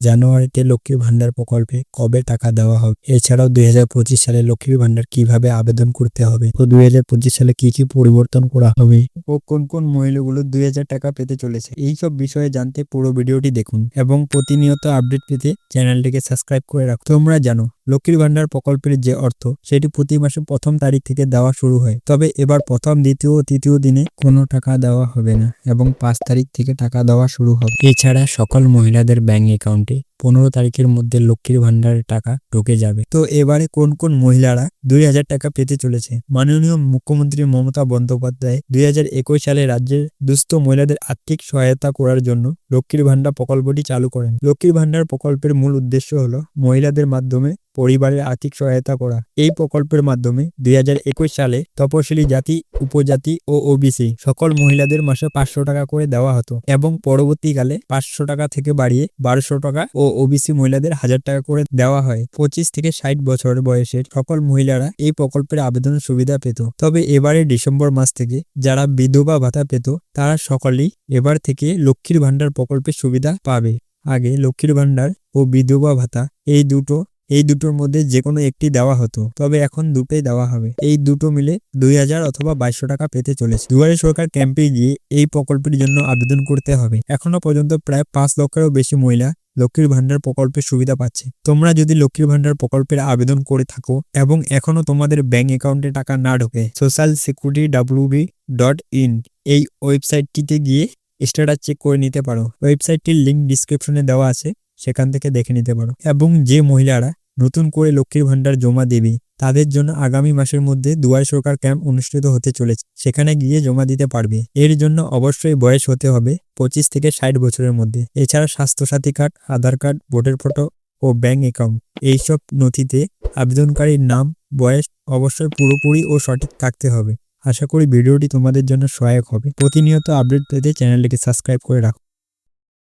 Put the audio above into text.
জানুয়ারিতে লক্ষ্মীর ভান্ডার প্রকল্পে কবে টাকা দেওয়া হবে? এছাড়াও দুই হাজার পঁচিশ সালে লক্ষ্মীর ভান্ডার কীভাবে আবেদন করতে হবে? তো দুই হাজার পঁচিশ সালে কি কি পরিবর্তন করা হবে? ও কোন কোন মহিলাগুলো দুই হাজার টাকা পেতে চলেছে? এই সব বিষয়ে জানতে পুরো ভিডিওটি দেখুন এবং প্রতিনিয়ত আপডেট পেতে চ্যানেলটিকে সাবস্ক্রাইব করে রাখুন। তোমরা জানো, লক্ষ্মীর ভান্ডার প্রকল্পের যে অর্থ, সেটি প্রতি মাসে প্রথম তারিখ থেকে দেওয়া শুরু হয়। তবে এবার প্রথম, দ্বিতীয় ও তৃতীয় দিনে কোনো টাকা দেওয়া হবে না এবং পাঁচ তারিখ থেকে টাকা দেওয়া শুরু হবে। এছাড়া সকল মহিলাদের ব্যাংক অ্যাকাউন্টে পনেরো তারিখের মধ্যে লক্ষ্মীর ভান্ডারের টাকা ঢুকে যাবে। তো এবারে কোন কোন মহিলারা দুই হাজার টাকা পেতে চলেছে? মাননীয় মুখ্যমন্ত্রী মমতা বন্দ্যোপাধ্যায় দুই হাজার একুশ সালে রাজ্যের দুস্থ মহিলাদের আর্থিক সহায়তা করার জন্য লক্ষ্মীর ভান্ডার প্রকল্পটি চালু করেন। লক্ষ্মীর ভান্ডার প্রকল্পের মূল উদ্দেশ্য হলো মহিলাদের মাধ্যমে পরিবারের আর্থিক সহায়তা করা। এই প্রকল্পের মাধ্যমে দুই হাজার একুশ সালে তপশিলি জাতি, উপজাতি ও ওবিসি সকল মহিলাদের মাসে পাঁচশো টাকা করে দেওয়া হতো এবং পরবর্তীকালে পাঁচশো টাকা থেকে বাড়িয়ে বারোশো টাকা ও ওবিসি মহিলাদের হাজার টাকা করে দেওয়া হয়। পঁচিশ থেকে ষাট বছর বয়সের সকল মহিলারা এই প্রকল্পের আবেদন সুবিধা পেত। তবে এবারে ডিসেম্বর মাস থেকে যারা বিধবা ভাতা পেত, তারা সকলেই এবার থেকে লক্ষ্মীর ভান্ডার প্রকল্পের সুবিধা পাবে। আগে লক্ষ্মীর ভান্ডার ও বিধবা ভাতা এই দুটো এই দুটোর মধ্যে যে কোনো একটি দেওয়া হতো, তবে এখন দুটোই দেওয়া হবে। এই দুটো মিলে দুই হাজার অথবা বাইশশো টাকা পেতে চলেছে। দুয়ারে সরকার ক্যাম্পে গিয়ে এই প্রকল্পের জন্য আবেদন করতে হবে। এখনও পর্যন্ত প্রায় পাঁচ লক্ষেরও বেশি মহিলা লক্ষ্মীর ভান্ডার প্রকল্পের সুবিধা পাচ্ছে। তোমরা যদি লক্ষ্মীর ভান্ডার প্রকল্পের আবেদন করে থাকো এবং এখনও তোমাদের ব্যাংক অ্যাকাউন্টে টাকা না ঢোকে, social security WB dot in এই ওয়েবসাইটটিতে গিয়ে স্ট্যাটাস চেক করে নিতে পারো। ওয়েবসাইটটির লিঙ্ক ডিসক্রিপশনে দেওয়া আছে। সেখান থেকে দেখে নিতে পারো। এবং যে মহিলারা নতুন করে লক্ষ্মীর ভান্ডার জমা দেবে, তাদের জন্য আগামী মাসের মধ্যে দুয়ার সরকার ক্যাম্প অনুষ্ঠিত হতে চলেছে। সেখানে গিয়ে জমা দিতে পারবে। এর জন্য অবশ্যই বয়স হতে হবে পঁচিশ থেকে ষাট বছরের মধ্যে। এছাড়া Swasthya Sathi card, Aadhaar card, voter photo ও ব্যাংক অ্যাকাউন্ট এইসব নথিতে আবেদনকারীর নাম, বয়স অবশ্যই পুরোপুরি ও সঠিক থাকতে হবে। আশা করি ভিডিওটি তোমাদের জন্য সহায়ক হবে। প্রতিনিয়ত আপডেট পেতে চ্যানেলটিকে সাবস্ক্রাইব করে রাখো।